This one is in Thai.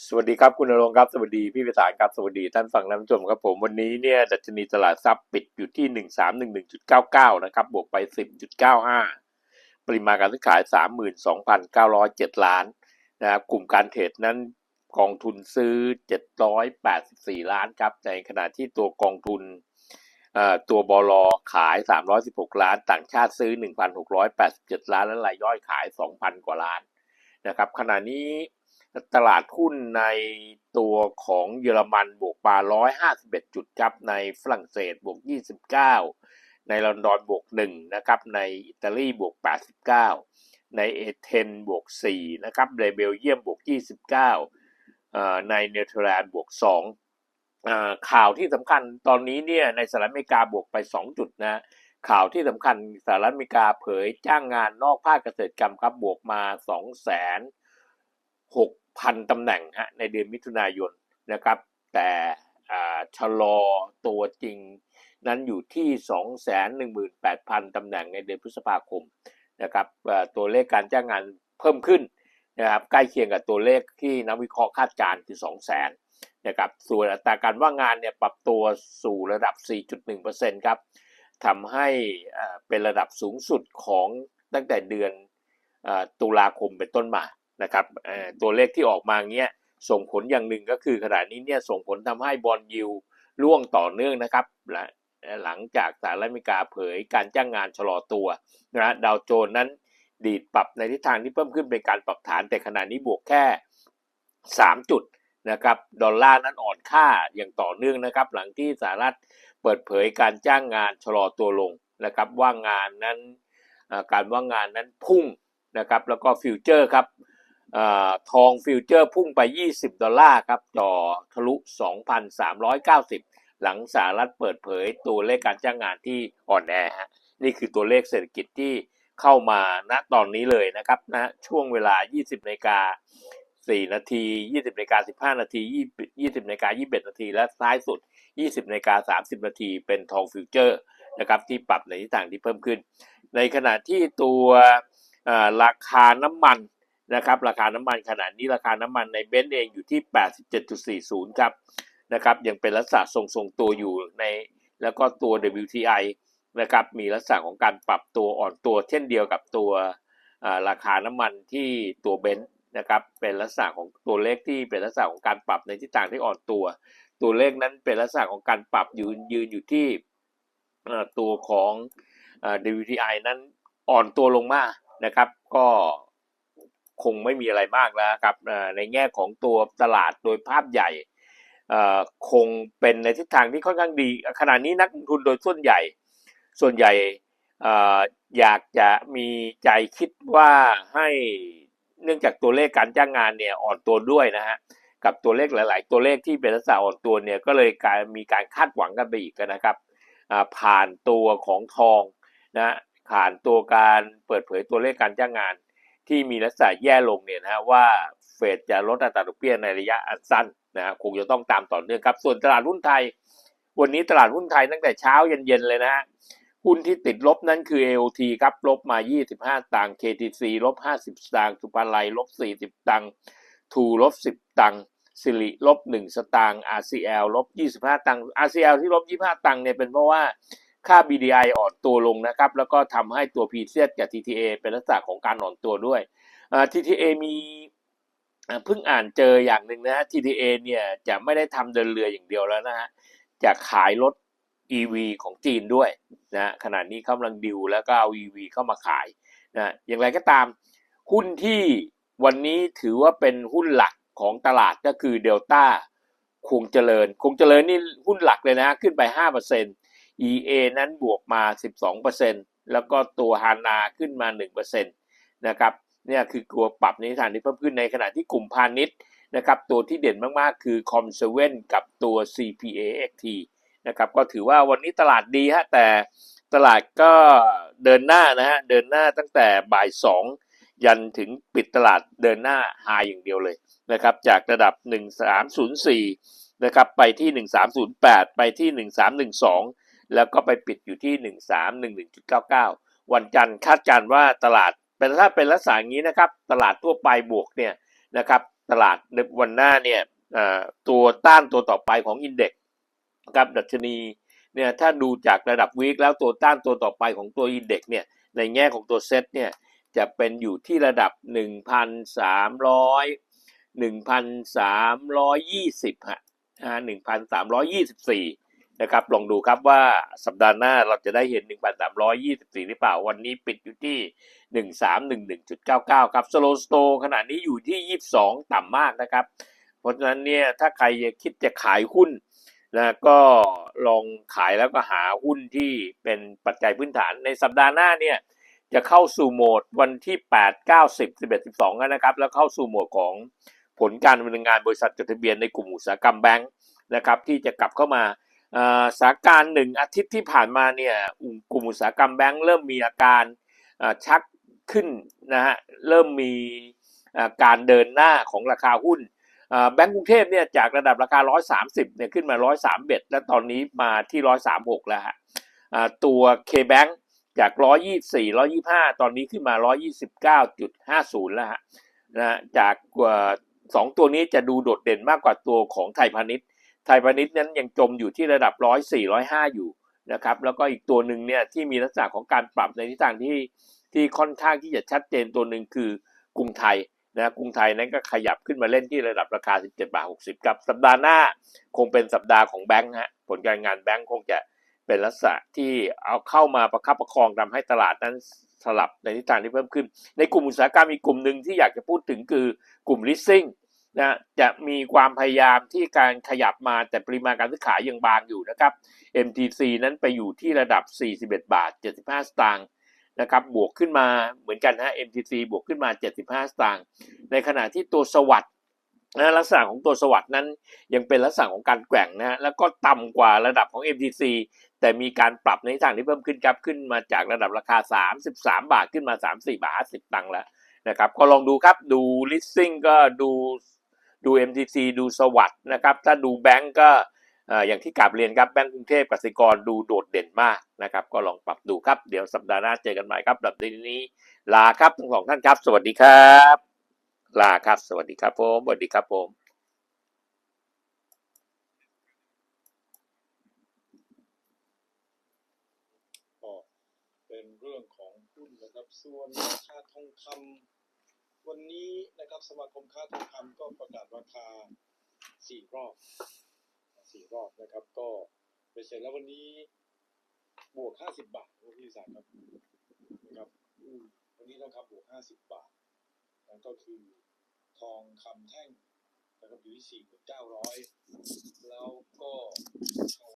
สวัสดีครับ คุณนรงครับ สวัสดีพี่พิสารครับ สวัสดีท่านฟังท่านผู้ชมครับผมวันนี้เนี่ยดัชนีตลาดทรัพย์ปิดอยู่ที่หนึ่งสามหนึ่งหนึ่งจุดเก้าเก้านะครับ บวกไปสิบจุดเก้าห้าปริมาณการซื้อขายสามหมื่นสองพันเก้าร้อยเจ็ดล้านนะครับกลุ่มการเทรดนั้นกองทุนซื้อเจ็ดร้อยแปดสิบสี่ล้านครับ ในขณะที่ตัวกองทุนอ่อตัวบอลขายสามร้อยสิบหกล้าน ต่างชาติซื้อหนึ่งพันหกร้อยแปดสิบเจ็ดล้าน และรายย่อยขายสองพันกว่าล้านนะครับขณะนี้ ตลาดหุ้นในตัวของเยอรมันบวกมา151 จุดครับ ในฝรั่งเศสบวก 29 ในลอนดอนบวก1นะครับ ในอิตาลีบวก 89 ในเอเธนบวก4นะครับ ในเบลเยียมบวก 29เอ่อในเนเธอร์แลนด์บวก2อ่าข่าวที่สำคัญตอนนี้เนี่ยในสหรัฐอเมริกาบวกไป 2 จุดนะข่าวที่สำคัญสหรัฐอเมริกาเผยจ้างงานนอกภาคเกษตรกรรมครับบวกมา2แสนหก พันตำแหน่งฮะในเดือนมิถุนายนนะครับ แต่ชะลอตัวจริงนั้นอยู่ที่ 2 1 8 0 0 0 ตำแหน่งในเดือนพฤษภาคมนะครับตัวเลขการจ้างงานเพิ่มขึ้นนะครับใกล้เคียงกับตัวเลขที่นักวิเคราะห์คาดการณ์คือ 2 0 0 0 0 0นะครับส่วนอัตราการว่างงานเนี่ยปรับตัวสู่ระดับ 4.1%ครับทำให้เป็นระดับสูงสุดของตั้งแต่เดือนตุลาคมเป็นต้นมา นะครับตัวเลขที่ออกมาเงี้ยส่งผลอย่างหนึ่งก็คือขณะนี้เนี่ยส่งผลทำให้บอลยิวร่วงต่อเนื่องนะครับและหลังจากสหรัฐอเมริกาเผยการจ้างงานชะลอตัวนะดาวโจนนั้นดีดปรับในทิศทางที่เพิ่มขึ้นเป็นการปรับฐาน แต่ขณะนี้บวกแค่ 3 จุดนะครับดอลลาร์นั้นอ่อนค่าอย่างต่อเนื่องนะครับ หลังที่สหรัฐเปิดเผยการจ้างงานชะลอตัวลงนะครับ ว่างงานนั้นการว่างงานนั้นพุ่งนะครับ แล้วก็ฟิวเจอร์ครับ ทองฟิวเจอร์พุ่งไป 20 ดอลลาร์ครับต่อทะลุ 2,390 หลังสหรัฐเปิดเผยตัวเลขการจ้างงานที่อ่อนแอฮะนี่คือตัวเลขเศรษฐกิจที่เข้ามาณตอนนี้เลยนะครับนะช่วงเวลา 20นาฬิกา4นาที 20นาฬิกา15 นาที 20นาฬิกา21 นาที และท้ายสุด 20นาฬิกา30 นาที เป็นทองฟิวเจอร์นะครับที่ปรับในทิศทางที่เพิ่มขึ้น ในขณะที่ตัวราคาน้ำมัน นะครับราคาน้ำมันขณะนี้ราคาน้ำมันในเบนซ์เองอยู่ที่ 87.40 ครับนะครับยังเป็นลักษณะทรงๆตัวอยู่ในแล้วก็ตัว WTI นะครับมีลักษณะของการปรับตัวอ่อนตัว เช่นเดียวกับตัวราคาน้ำมันที่ตัวเบนซ์นะครับเป็นลักษณะของตัวเลขที่เป็นลักษณะของการปรับในทิศทางที่อ่อนตัว ตัวเลขนั้นเป็นลักษณะของการปรับยืนยืนอยู่ที่ตัวของ WTI นั้นอ่อนตัวลงมานะครับ ก็ คงไม่มีอะไรมากแล้วครับในแง่ของตัวตลาดโดยภาพใหญ่คงเป็นในทิศทางที่ค่อนข้างดีขณะนี้นักลงทุนโดยส่วนใหญ่ ส่วนใหญ่อยากจะมีใจคิดว่าให้เนื่องจากตัวเลขการจ้างงานเนี่ยอ่อนตัวด้วยนะฮะกับตัวเลขหลาย ๆ ตัวเลขที่เป็นลักษณะอ่อนตัวเนี่ยก็เลยการมีการคาดหวังกันไปอีกนะครับผ่านตัวของทองนะผ่านตัวการเปิดเผยตัวเลขการจ้างงาน ที่มีลักษณะแย่ลงเนี่ยนะฮะว่าเฟดจะลดอัตราดอกเบี้ยในระยะอันสั้นนะฮะคงจะต้องตามต่อเนื่องครับ ส่วนตลาดหุ้นไทย วันนี้ตลาดหุ้นไทยตั้งแต่เช้าเย็นๆเลยนะฮะหุ้นที่ติดลบนั้นคือ AOT ครับลบมา 25 ตังค์ KTC ลบ 50ตังค์สุภาลัยลบ 40 ตังค์ทูลบ 10 ตังค์สิริลบ 1 สตางค์ RCL ลบ 25 ตังค์ RCL ที่ลบ 25 ตังค์เนี่ยเป็นเพราะว่า ค่า BDI อ่อนตัวลงนะครับ แล้วก็ทำให้ตัว p c กับ TTA เป็นลักษณะของการอ่อนตัวด้วย TTA มีเพิ่งอ่านเจออย่างหนึ่งนะ TTA เนี่ยจะไม่ได้ทำเดินเรืออย่างเดียวแล้วนะฮะจะขายรถ EV ของจีนด้วยนะขณะนี้กำลังดิวแล้วก็เอา EV เข้ามาขายนะอย่างไรก็ตาม หุ้นที่วันนี้ถือว่าเป็นหุ้นหลักของตลาดก็คือเดลต้าคงเจริญ คงเจริญนี่หุ้นหลักเลยนะฮะขึ้นไป5% EA นั้นบวกมา 12%แล้วก็ตัวฮานาขึ้นมา 1%นะครับเนี่ยคือตัวปรับในทางที่เพิ่มขึ้นในขณะที่กลุ่มพาณิชย์นะครับตัวที่เด่นมากๆ คือ c o m s e v e n กับตัว CPAXT นะครับก็ถือว่าวันนี้ตลาดดีฮะแต่ตลาดก็เดินหน้านะฮะเดินหน้าตั้งแต่บ่าย 2 ยันถึงปิดตลาดเดินหน้าไฮอย่างเดียวเลยนะครับจากระดับ 1304นะครับไปที่ 1308 ไปที่ 1312 แล้วก็ไปปิดอยู่ที่ 1311.99 วันจันทร์คาดการณ์ว่าตลาดเป็นถ้าเป็นลักษณะนี้นะครับ ตลาดทั่วไปบวกเนี่ยนะครับตลาดในวันหน้าเนี่ยตัวต้านตัวต่อไปของอินเด็กซ์กับดัชนีเนี่ยถ้าดูจากระดับวีคแล้วตัวต้านตัวต่อไปของตัวอินเด็กซ์เนี่ยในแง่ของตัวเซ็ตเนี่ยจะเป็นอยู่ที่ระดับ 1,300 1,320ฮะ1,324 นะครับ ลองดูครับว่าสัปดาห์หน้าเราจะได้เห็น 1,324 หรือเปล่า วันนี้ปิดอยู่ที่ 1311.99 ครับสโลสโตขณะนี้อยู่ที่ 22 ต่ำมากนะครับ เพราะฉะนั้นเนี่ยถ้าใครคิดจะขายหุ้นนะก็ลองขายแล้วก็หาหุ้นที่เป็นปัจจัยพื้นฐานในสัปดาห์หน้าเนี่ยจะเข้าสู่โหมดวันที่ 8 9 10 11 12แล้วนะครับ แล้วเข้าสู่โหมดของผลการดำเนินงานบริษัทจดทะเบียนในกลุ่มอุตสาหกรรมแบงค์นะครับที่จะกลับเข้ามาอ่า สถานการณ์หนึ่งอาทิตย์ที่ผ่านมาเนี่ยกลุ่มอุตสาหกรรมแบงก์เริ่มมีอาการชักขึ้นนะฮะเริ่มมีการเดินหน้าของราคาหุ้นแบงก์กรุงเทพเนี่ยจากระดับราคา 130เนี่ยขึ้นมา 131 แล้วตอนนี้มาที่ 136 แล้วฮะตัว K-Bank จาก 124 125 ตอนนี้ขึ้นมา 129.50 แล้วฮะนะฮะจากสองตัวนี้จะดูโดดเด่นมากกว่าตัวของไทยพาณิชย์ ไทยพาณิชย์นั้นยังจมอยู่ที่ระดับ104 105อยห้าอยู่นะครับ แล้วก็อีกตัวหนึ่งเนี่ยที่มีลักษณะของการปรับในทิศทางที่ที่ค่อนข้างที่จะชัดเจนตัวหนึ่งคือกรุงไทยนะกรุงไทยนั้นก็ขยับขึ้นมาเล่นที่ระดับราคา 17 บาท 60 ครับ สัปดาห์หน้าคงเป็นสัปดาห์ของแบงค์ฮะผลการงานแบงค์คงจะเป็นลักษณะที่เอาเข้ามาประคับประคองทำให้ตลาดนั้นสลับในทิศทางที่เพิ่มขึ้น ในกลุ่มอุตสาหกรรมอีกกลุ่มหนึ่งที่อยากจะพูดถึงคือกลุ่ม leasing นะจะมีความพยายามที่การขยับมาแต่ปริมาณการซื้อขายยังบางอยู่นะครับ MTC นั้นไปอยู่ที่ระดับ 41 บาท 75 สตางค์นะครับบวกขึ้นมาเหมือนกันฮะ MTC บวกขึ้นมา 75 สตางค์ในขณะที่ตัวสวัสด์นะลักษณะของตัวสวัสด์นั้นยังเป็นลักษณะของการแกว่งนะฮะแล้วก็ต่ำกว่าระดับของ MTC แต่มีการปรับในทิศทางที่เพิ่มขึ้นครับขึ้นมาจากระดับราคา 33 บาทขึ้นมา 34 บาท 50 ตังค์แล้วนะครับก็ลองดูครับดู listing ก็ดู ดู MTC ดูสวัสด์นะครับ ถ้าดูแบงก์ก็อย่างที่กลับเรียนครับแบงก์กรุงเทพกสิกรดูโดดเด่นมากนะครับ ก็ลองปรับดูครับ เดี๋ยวสัปดาห์หน้าเจอกันใหม่ครับแบบนี้ ลาครับทั้งสองท่านครับ สวัสดีครับ ลาครับ สวัสดีครับผมสวัสดีครับผมเป็นเรื่องของหุ้นนะครับ ส่วนราคาทองคำ วันนี้นะครับสมาคมค้าทองคำก็ประกาศราคาสี่รอบสี่รอบนะครับ ก็ไปเสร็จแล้ววันนี้บวกห้าสิบบาทพี่สารครับนะครับวันนี้ทองคำบวกห้าสิบบาทนั่นก็คือทองคำแท่งนะครับอยู่ที่สี่หมื่นเก้าร้อยแล้วก็